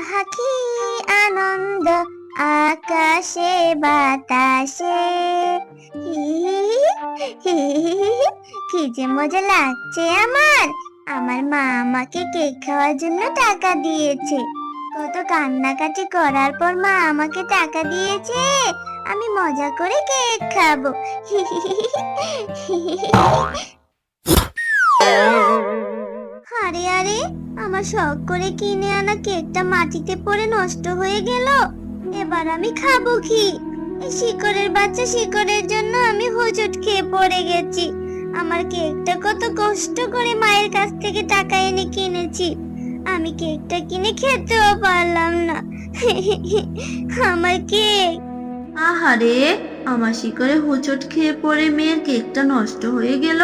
আহা কি আনন্দ আকাশে বাতাসে। কি যে মজা লাগছে আমার আমার মা আমাকে কেক খাওয়ার জন্য টাকা দিয়েছে কত কান্নাকাটি করার পর মা আমাকে টাকা দিয়েছে আমি মজা করে কেক খাব। আরে আরে, আমার শখ করে কিনে আনা কেকটা মাটিতে পড়ে নষ্ট হয়ে গেল। এবার আমি খাব কি? এই শিকড়ের বাচ্চা শিকড়ের জন্য আমি হোঁচট খেয়ে পড়ে গেছি। আমার কেকটা কত কষ্ট করে মায়ের কাছ থেকে টাকা এনে কিনেছি। আমি কেকটা কিনে খেতেও পারলাম না। আমার কেক। আহারে, আমার শিকড়ে হোঁচট খেয়ে পড়ে মেয়ের কেকটা নষ্ট হয়ে গেল?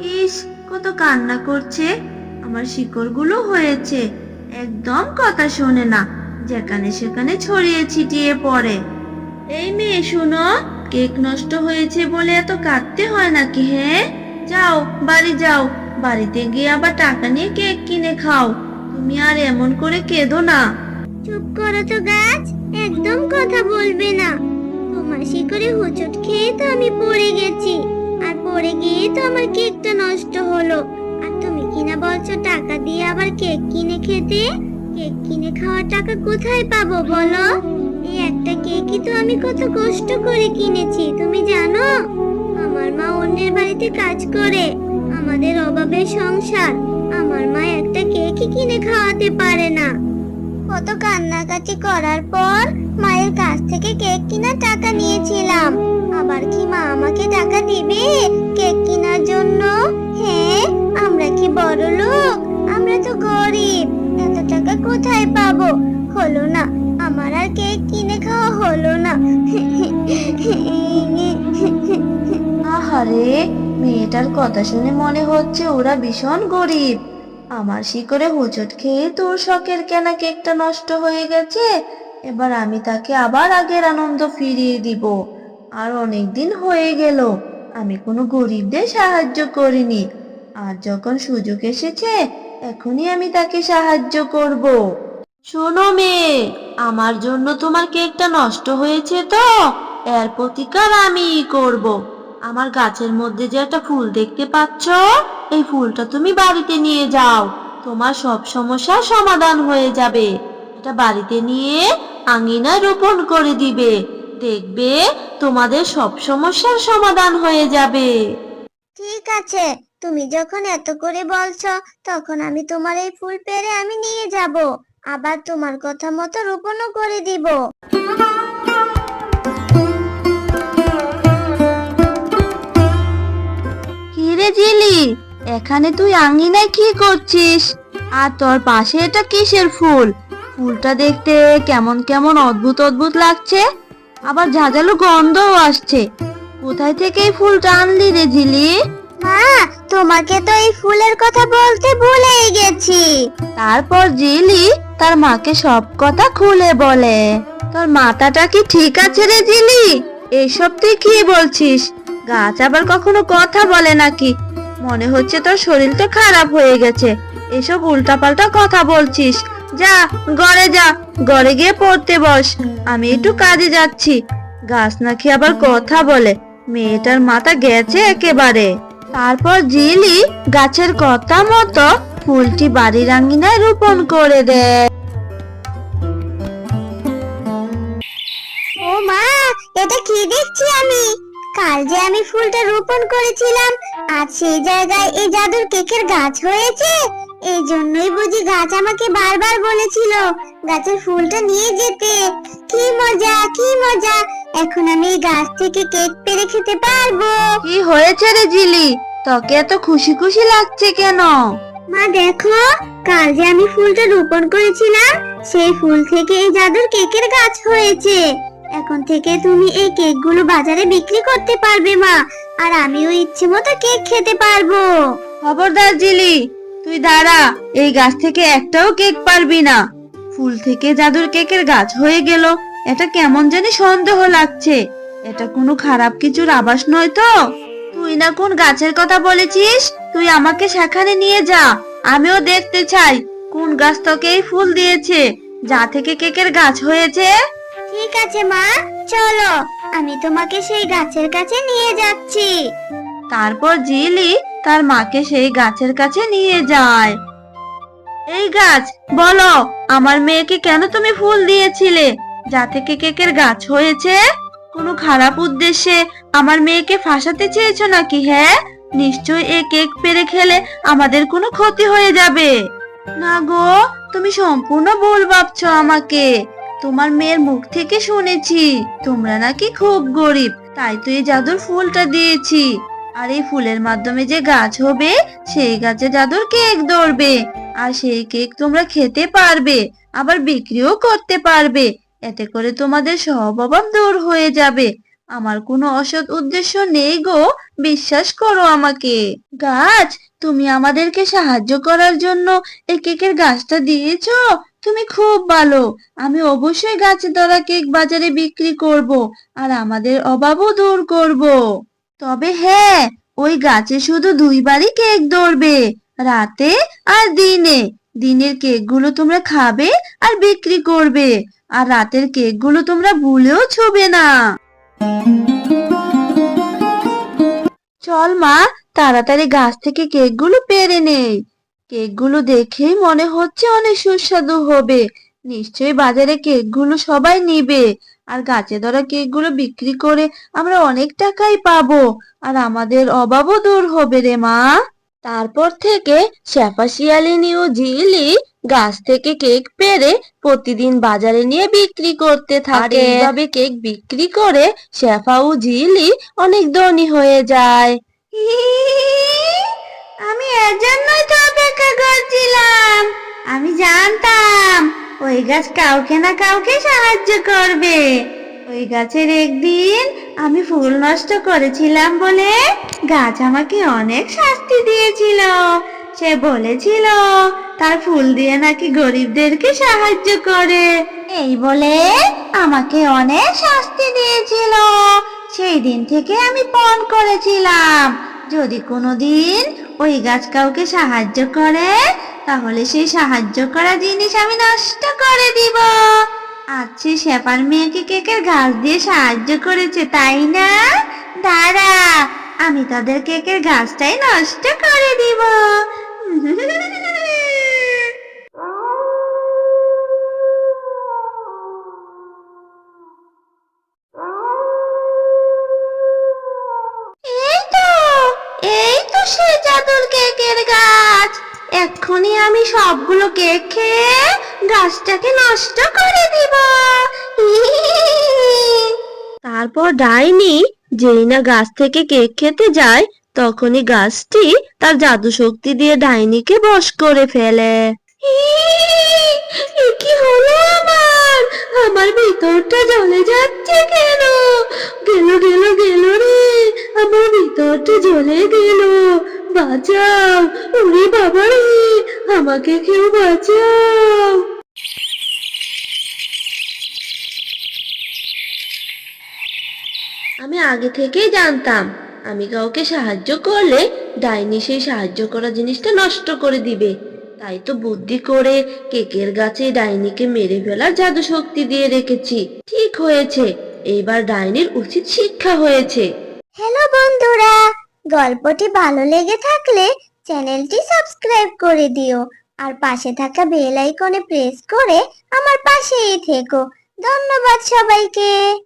ইস, কত কান্না করছে। আমার শিকড়গুলো হয়েছে। একদম কথা শোনে না, যেখানে সেখানে ছড়িয়ে ছিটিয়ে পড়ে। এই মেয়ে, শুনো, কেক নষ্ট হয়েছে বলে এত কাঁদতে হয় নাকি হ্যাঁ যাও, বাড়ি যাও। বাড়িতে গিয়ে আবার টাকা নিয়ে কেক কিনে খাও। তুমি আর এমন করে কেঁদো না। চুপ করো তো গাছ, একদম কথা বলবে না। তোমার শিকড়ে হোঁচট খেয়ে তো আমি পড়ে গেছি। আর পড়ে গিয়ে তো আমার কেকটা নষ্ট হলো। আর তুমি কিনা বলছো, টাকা দিয়ে আবার কেক কিনে খেতে? কেক কিনে খাওয়ার টাকা কোথায় পাবো বলো? এই একটা কেকই তো আমি কত কষ্ট করে কিনেছি, তুমি জানো? আমার মা অন্যের বাড়িতে কাজ করে, আমাদের অভাবের সংসার, আমার মা একটা কেকই কিনে খাওয়াতে পারে না। কত কান্নাকাটি করার পর মায়ের কাছ থেকে কেক কেনার টাকা নিয়েছিলাম। আবার কি মা আমাকে টাকা দিবে কেক কেনার জন্য? হ্যাঁ আমরা কি বড় লোক? আমরা তো গরিব। এত টাকা কোথায় পাবো? হলো না। আমার আর কেক কিনে খাওয়া হলো না। আহারে, মেয়েটার কথা শুনে মনে হচ্ছে ওরা ভীষণ গরিব। আমার শিকড়ে হোঁচট খেয়ে তোর শখের কেনা কেকটা নষ্ট হয়ে গেছে। এবার আমি তাকে আবার আগের আনন্দ ফিরিয়ে দিব। আর অনেক দিন হয়ে গেল। আমি কোনো গরিবদের সাহায্য করিনি। আর যখন সুযোগ এসেছে, এখনই আমি তাকে সাহায্য করব। শোনো মেয়ে, আমার জন্য তোমার কেকটা নষ্ট হয়েছে তো? এর প্রতিকার আমি করব। আমার গাছের মধ্যে যে একটা ফুল দেখতে পাচ্ছ, এই ফুলটা তুমি বাড়িতে নিয়ে যাও। তোমার সব সমস্যার সমাধান হয়ে যাবে। এটা বাড়িতে নিয়ে আঙিনায় রোপণ করে দিবে। দেখবে তোমাদের সব সমস্যার সমাধান হয়ে যাবে। ঠিক আছে তুমি যখন এত করে বলছো তখন আমি তোমার এই ফুল পেরে আমি নিয়ে যাব। আবার তোমার কথা মতো রোপণও করে দিব। কি রে জিলি এখানে তুই আঙিনায় কি করছিস? আর তোর পাশে এটা কিসের ফুল? ফুলটা দেখতে কেমন কেমন অদ্ভুত অদ্ভুত লাগছে। আবার ঝাঁঝালো গন্ধও আসছে। কোথায় থেকে এই ফুলটা আনলি রে জিলি? মা তোমাকে তো এই ফুলের কথা বলতে ভুলেই গেছি। তারপর জিলি তার মাকে সব কথা খুলে বলে। তোর মাথাটা কি ঠিক আছে রে জিলি? এইসব তুই কি বলছিস? গাছ আবার কখনো কথা বলে নাকি? মনে হচ্ছে তোর শরীরটা খারাপ হয়ে গেছে। এসব উল্টাপাল্টা কথা বলছিস। যা, ঘরে যা, ঘরে গিয়ে পড়তে বস। আমি একটু কাজে যাচ্ছি। গাছ নাকি আবার কথা বলে। মেয়েটার মাথা গেছে একেবারে। তারপর জিলি গাছের কথা মতো ফুলটি বাড়ির আঙিনায় রোপণ করে দেয় ও মা এটা কি দেখছি আমি? কাল যে আমি ফুলটা রোপণ করেছিলাম আজ সেই জায়গায় এই জাদুর কেকের গাছ হয়েছে। এই জন্যই বুঝি গাছ আমাকে বারবার বলেছিল গাছের ফুলটা নিয়ে যেতে। কি মজা কি মজা এখন আমি এই গাছ থেকে কেক পেরে খেতে পারব। কি হয়েছে রে জিলি? তোকে এত খুশি খুশি লাগছে কেন? মা দেখো কাল যে আমি ফুলটা রোপণ করেছিলাম সেই ফুল থেকে এই জাদুর কেকের গাছ হয়েছে। এখন থেকে তুমি এই কেকগুলো বাজারে বিক্রি করতে পারবে মা আর আমিও ইচ্ছে মতো কেক খেতে পারব। খবরদার জিলি তুই দাঁড়া এই গাছ থেকে একটাও কেক পারবি না। ফুল থেকে জাদুর কেকের গাছ হয়ে গেল। এটা কেমন জানি সন্দেহ লাগছে। এটা কোনো খারাপ কিছুর আভাস নয় তো? তুই না কোন গাছের কথা বলেছিস? তুই আমাকে সেখানে নিয়ে যা। আমিও দেখতে চাই কোন গাছ তোকে এই ফুল দিয়েছে। যা থেকে কেকের গাছ হয়েছে। ঠিক আছে মা। চলো আমি তোমাকে সেই গাছের কাছে নিয়ে যাচ্ছি। তারপর জিলি তার মাকে সেই গাছের কাছে নিয়ে যায়। এই গাছ বলো আমার মেয়েকে কেন তুমি ফুল দিয়েছিলে? যা থেকে কেকের গাছ হয়েছে? কোনো খারাপ উদ্দেশ্যে আমার মেয়েকে ফাঁসাতে চেয়েছো নাকি হ্যাঁ? নিশ্চয় এ কেক পেরে খেলে আমাদের কোনো ক্ষতি হয়ে যাবে। না গো, তুমি সম্পূর্ণ ভুল ভাবছ আমাকে। তোমার মেয়ের মুখ থেকে শুনেছি, তোমরা নাকি খুব গরিব, তাই তো এই জাদুর ফুলটা দিয়েছি। আর এই ফুলের মাধ্যমে যে গাছ হবে, সেই গাছে জাদুর কেক ধরবে। আর সেই কেক তোমরা খেতে পারবে, আবার বিক্রিও করতে পারবে। এতে করে তোমাদের সব অভাব দূর হয়ে যাবে। আমার কোনো অসৎ উদ্দেশ্য নেই গো, বিশ্বাস করো আমাকে। গাছ, তুমি আমাদেরকে সাহায্য করার জন্য এই কেকের গাছটা দিয়েছ? তুমি খুব ভালো। আমি অবশ্যই গাছে ধরা কেক বাজারে বিক্রি করব আর আমাদের অভাবও দূর করব। তবে হ্যাঁ ওই গাছে শুধু দুইবারই কেক ধরবে, রাতে আর দিনে। দিনের কেকগুলো তোমরা খাবে আর বিক্রি করবে, আর রাতের কেকগুলো তোমরা ভুলেও ছুবে না। চল মা, তাড়াতাড়ি গাছ থেকে কেকগুলো পেরে নেই। কেকগুলো দেখেই মনে হচ্ছে অনেক সুস্বাদু হবে। নিশ্চয়ই বাজারে কেকগুলো সবাই নিবে। আর গাছে ধরা কেকগুলো বিক্রি করে আমরা অনেক টাকাই পাবো। আর আমাদের অভাবও দূর হবে রে মা। তারপর থেকে শেফা শিয়ালিনী ও জিলি গাছ থেকে কেক পেরে প্রতিদিন বাজারে নিয়ে বিক্রি করতে থাকে। এইভাবে কেক বিক্রি করে শেফা ও জিলি অনেক ধনী হয়ে যায়। আমি এর জন্যই তো অপেক্ষা করছিলাম। আমি জানতাম ওই গাছ কাউকে না কাউকে সাহায্য করবে। ওই গাছের একদিন আমি ফুল নষ্ট করেছিলাম বলে গাছ আমাকে অনেক শাস্তি দিয়েছিল। সে বলেছিল, তার ফুল দিয়ে নাকি গরিবদেরকে সাহায্য করে। এই বলে আমাকে অনেক শাস্তি দিয়েছিল। সেই দিন থেকে আমি পণ করেছিলাম। যদি কোনোদিন ওই গাছ কাউকে সাহায্য করে, তাহলে সেই সাহায্য করা জিনিস আমি নষ্ট করে দিব। আচ্ছা শেফার মেয়েকে কেকের গাছ দিয়ে সাহায্য করেছে, তাই না? দাঁড়া আমি তাদের কেকের গাছটাই নষ্ট করে দিব। এক্ষুনি আমি সবগুলো কেক খেয়ে গাছটাকে নষ্ট করে দিব। তারপর ডাইনি যেই না গাছ থেকে কেক খেতে যায়, তখনই গাছটি তার জাদু শক্তি দিয়ে ডাইনিকে বশ করে ফেলে। কি হলো আমার? আমার ভিতরটা জ্বলে যাচ্ছে কেন? গেল গেল গেল রে। আমার ভিতরটা জ্বলে গেল। বাঁচাও, ওরে বাবা রে আমাকে কেউ বাঁচাও। আমি আগে থেকেই জানতাম, আমি কাউকে সাহায্য করলে ডাইনি সেই সাহায্য করা জিনিসটা নষ্ট করে দিবে। তাই তো বুদ্ধি করে কেকের গাছে ডাইনিকে মেরে ফেলার জাদু শক্তি দিয়ে রেখেছি। ঠিক হয়েছে এইবার ডাইনির উচিত শিক্ষা হয়েছে। হ্যালো বন্ধুরা, গল্পটি ভালো লেগে থাকলে চ্যানেলটি সাবস্ক্রাইব করে দিও আর পাশে থাকা বেল আইকনে প্রেস করে আমার পাশেই থেকো। ধন্যবাদ সবাইকে।